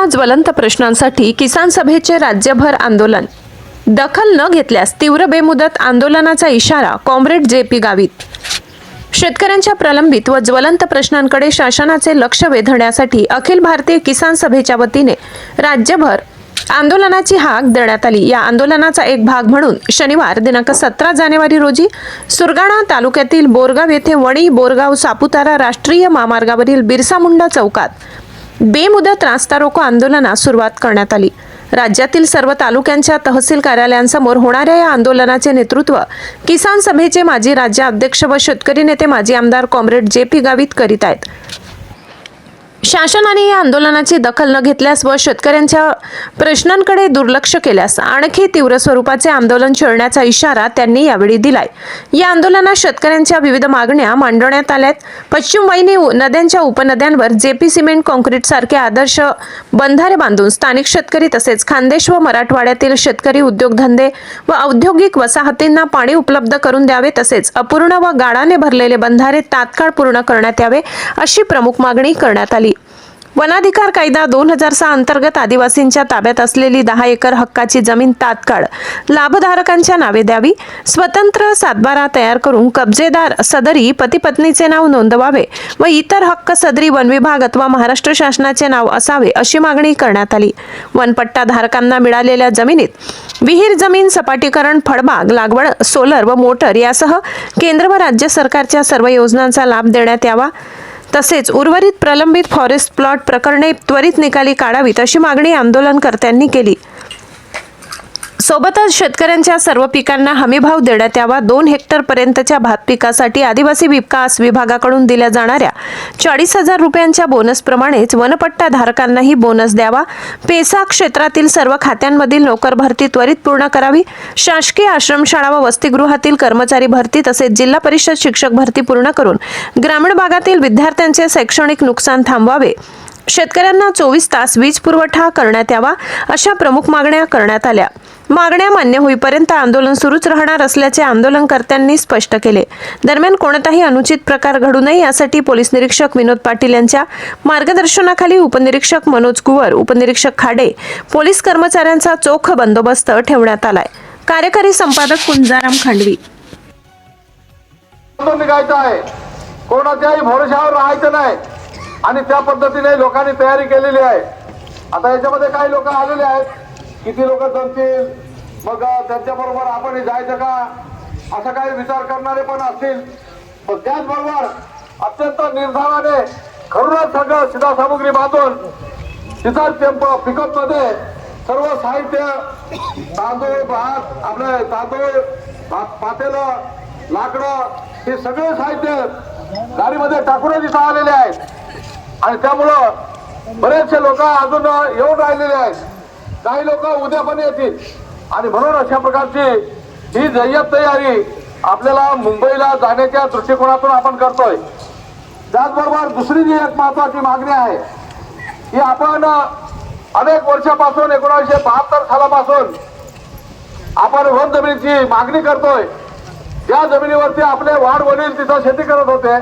शेतकऱ्यांच्या ज्वलंत प्रश्नांसाठी किसान सभेचे राज्यभर आंदोलन. दखल न घेतल्यास तीव्र बेमुदत आंदोलनाचा इशारा कॉम्रेड जे पी गावित. शेतकऱ्यांच्या प्रलंबित व ज्वलंत प्रश्नांकडे शासनाचे लक्ष वेधण्यासाठी अखिल भारतीय किसान सभेच्या वतीने राज्यभर आंदोलनाची हाक देण्यात आली. या आंदोलनाचा एक भाग म्हणून शनिवार दिनांक सतरा जानेवारी रोजी सुरगाणा तालुक्यातील बोरगाव येथे वणी बोरगाव सापुतारा राष्ट्रीय महामार्गावरील बिरसा मुंडा चौकात बेमुदत रास्ता रोको आंदोलनास सुरुवात करण्यात आली. राज्यातील सर्व तालुक्यांच्या तहसील कार्यालयांसमोर होणाऱ्या या आंदोलनाचे नेतृत्व किसान सभेचे माजी राज्याध्यक्ष व शेतकरी नेते माजी आमदार कॉम्रेड जे पी गावित करीत आहेत. शासनाने या आंदोलनाची दखल न घेतल्यास व शेतकऱ्यांच्या प्रश्नांकडे दुर्लक्ष केल्यास आणखी तीव्र स्वरूपाचे आंदोलन छेडण्याचा इशारा त्यांनी यावेळी दिलाय. या आंदोलनात शेतकऱ्यांच्या विविध मागण्या मांडवण्यात आल्यात. पश्चिम वाहिनी उ- नद्यांच्या उपनद्यांवर जेपी सिमेंट कॉन्क्रीट सारखे आदर्श बंधारे बांधून स्थानिक शेतकरी तसेच खानदेश व मराठवाड्यातील शेतकरी उद्योगधंदे व औद्योगिक वसाहतींना पाणी उपलब्ध करून द्यावे तसेच अपूर्ण व गाळाने भरलेले बंधारे तात्काळ पूर्ण करण्यात यावे अशी प्रमुख मागणी करण्यात आली. वनाधिकार कायदा दोन हजार सहा अंतर्गत आदिवासींच्या ताब्यात असलेली दहा एकर हक्काची जमीन तात्काळ लाभधारकांच्या नावे द्यावी स्वतंत्र सातबारा तयार करून कब्जेदार सदरी पती पत्नीचे नाव नोंदवावे व इतर हक्क सदरी वन विभाग अथवा महाराष्ट्र शासनाचे नाव असावे अशी मागणी करण्यात आली. वनपट्टा धारकांना मिळालेल्या जमिनीत विहीर जमीन सपाटीकरण फळबाग लागवड सोलर व मोटर यासह केंद्र व राज्य सरकारच्या सर्व योजनांचा लाभ देण्यात यावा. तसेच उर्वरित प्रलंबित फॉरेस्ट प्लॉट प्रकरणे त्वरित निकाली काढावीत अशी मागणी आंदोलनकर्त्यांनी केली. सोबतच शेतकऱ्यांच्या सर्व पिकांना हमीभाव देण्यात यावा. दोन हेक्टर पर्यंतच्या भात पिकासाठी आदिवासी विकास विभागाकडून दिल्या जाणाऱ्या चाळीस हजार रुपयांच्या बोनसप्रमाणेच वनपट्टा धारकांनाही बोनस द्यावा. पेसा क्षेत्रातील सर्व खात्यांमधील नोकर भरती त्वरित पूर्ण करावी. शासकीय आश्रमशाळा व वसतिगृहातील कर्मचारी भरती तसेच जिल्हा परिषद शिक्षक भरती पूर्ण करून ग्रामीण भागातील विद्यार्थ्यांचे शैक्षणिक नुकसान थांबवावे. शेतकऱ्यांना चोवीस तास वीज पुरवठा करण्यात यावा अशा प्रमुख मागण्या करण्यात आल्या. मागण्या मान्य होईपर्यंत आंदोलन सुरूच राहणार असल्याचे आंदोलनकर्त्यांनी स्पष्ट केले. दरम्यान कोणताही अनुचित प्रकार घडू नये यासाठी पोलीस निरीक्षक विनोद पाटील यांच्या मार्गदर्शनाखाली उपनिरीक्षक मनोज कुवर उपनिरीक्षक खाडे पोलीस कर्मचाऱ्यांचा चोख बंदोबस्त ठेवण्यात आलाय. कार्यकारी संपादक कुंजाराम खांडवी. आहे. कोणाच्याही भरोशावर राहायचं नाही. आणि त्या पद्धतीने लोकांनी तयारी केलेली आहे. आता याच्यामध्ये काही लोक आलेले आहेत. किती लोक जमतील? मग त्यांच्या बरोबर आपण जायचं का? असं काही विचार करणारे पण असतील. पण त्याचबरोबर अत्यंत निर्धाराने खरूनच सगळं शिधा बांधून तिथंच टेम्पो पिकअपमध्ये सर्व साहित्य तांदूळ भात आपले तांदूळ भात पातेलं लाकडं हे सगळे साहित्य गाडीमध्ये टाकूनच इथं आलेले आहेत. आणि त्यामुळं बरेचसे लोक अजून येऊन राहिलेले आहेत. काही लोक उद्या पण येतील. आणि म्हणून अशा प्रकारची ही जय्यत तयारी आपल्याला मुंबईला जाण्याच्या दृष्टिकोनातून आपण करतोय. त्याचबरोबर दुसरी जी एक महत्वाची मागणी आहे की आपण अनेक वर्षापासून एकोणीसशे बहात्तर सालापासून आपण वन जमिनीची मागणी करतोय. या जमिनीवरती आपले वाढ वडील तिथं शेती करत होते.